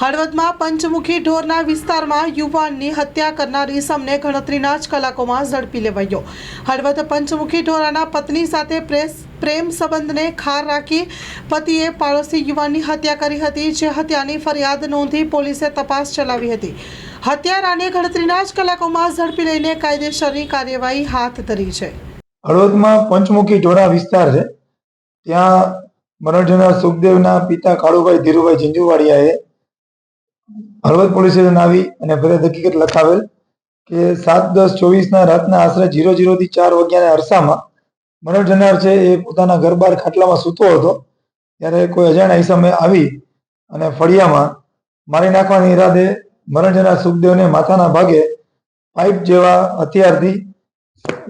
હળવદમાં પંચમુખી ઢોરના વિસ્તારમાં યુવાનની હત્યા કરનાર ઈસમને ગણતરીના જ કલાકોમાં ઝડપી લેવાયો. હળવદ પંચમુખી ઢોરાના પત્ની સાથે પ્રેસ પ્રેમ સંબંધને ખાર રાખી પતિએ પાડોશી યુવાનની હત્યા કરી હતી, જે હત્યાની ફરિયાદ નોંધી પોલીસે તપાસ ચલાવી હતી. હત્યારાને ગણતરીના જ કલાકોમાં ઝડપી લઈને કાયદેસરની કાર્યવાહી હાથ ધરી છે. હળવદમાં પંચમુખી ઢોરા વિસ્તાર છે. ત્યાં મરણ સુખદેવના પિતા કાળુભાઈ ધીરુભાઈ ઝીંઝુવાડિયાએ હળવદ પોલીસ સ્ટેશન આવી અને ફરિયાદ હકીકત લખાવેલ કે સાત દસ ચોવીસના રાતના આશરે જીરો જીરોથી ચાર વાગ્યાના અરસામાં મરણ જનાર છે એ પોતાના ઘર બહાર ખાટલામાં સૂતો હતો. ત્યારે કોઈ અજાણ્યા ઈસમે આવી અને ફળિયામાં મારી નાખવાની ઈરાદે મરણ જનાર સુખદેવને માથાના ભાગે પાઇપ જેવા હથિયારથી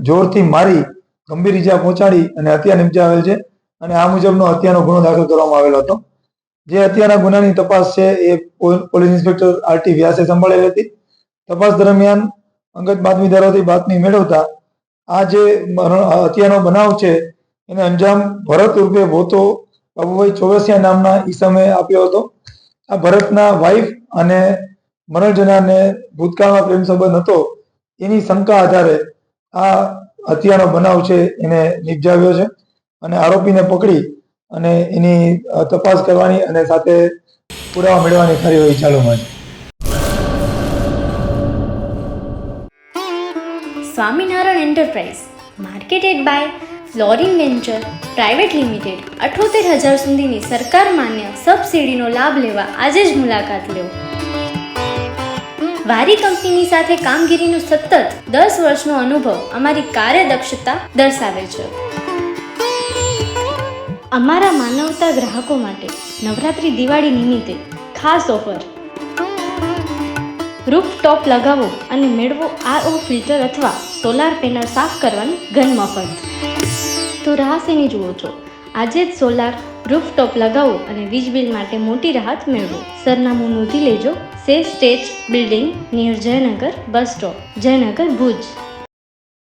જોરથી મારી ગંભીર ઈજા પહોંચાડી અને હત્યા નિપજાવેલ છે અને આ મુજબનો હત્યાનો ગુનો દાખલ કરવામાં આવેલો હતો. જે હત્યાના ગુનાની તપાસ છે એ પોલીસ ઇન્સ્પેક્ટર આરટી વ્યાસે સંભાળેલી હતી. તપાસ દરમિયાન અંગત બાતમીદારોથી બાતમી મેળવતા આ જે હત્યાનો બનાવ છે, એને અંજામ ભરત રૂપે ભોતો બાબુભાઈ ચોરસિયા નામના ઈસમે આપ્યો હતો. આ ભરતના વાઇફ અને મરણ ભૂતકાળમાં પ્રેમ સંબંધ હતો. એની શંકા આધારે આ હત્યાનો બનાવ છે એને નિપજાવ્યો છે અને આરોપીને પકડી અને એની તપાસ કરવાની અને સાથે પુરાવા મેળવવાની કાર્યવાહી ચાલુમાં છે Swaminarayan enterprise, marketed by flooring venture, private limited, અઠોતેર હજાર સુધીની સરકાર માન્ય સબસિડીનો લાભ લેવા આજે જ મુલાકાત લો. વારી કંપનીની સાથે કામગીરીનો સતત દસ વર્ષનો અનુભવ અમારી કાર્યદક્ષતા દર્શાવે છે. અમારા માનવતા ગ્રાહકો માટે નવરાત્રિ દિવાળી નિમિત્તે ખાસ ઓફર. રૂફ ટોપ લગાવો અને મેળવો આરઓ ફિલ્ટર અથવા સોલાર પેનલ સાફ કરવાની ઘન મફત. તો રાહ શેની જુઓ છો, આજે જ સોલાર રૂફ ટોપ લગાવો અને વીજ બિલ માટે મોટી રાહત મેળવો. સરનામું નોંધી લેજો, સે stage building, near Jaynagar, bus stop, Jaynagar Bhuj.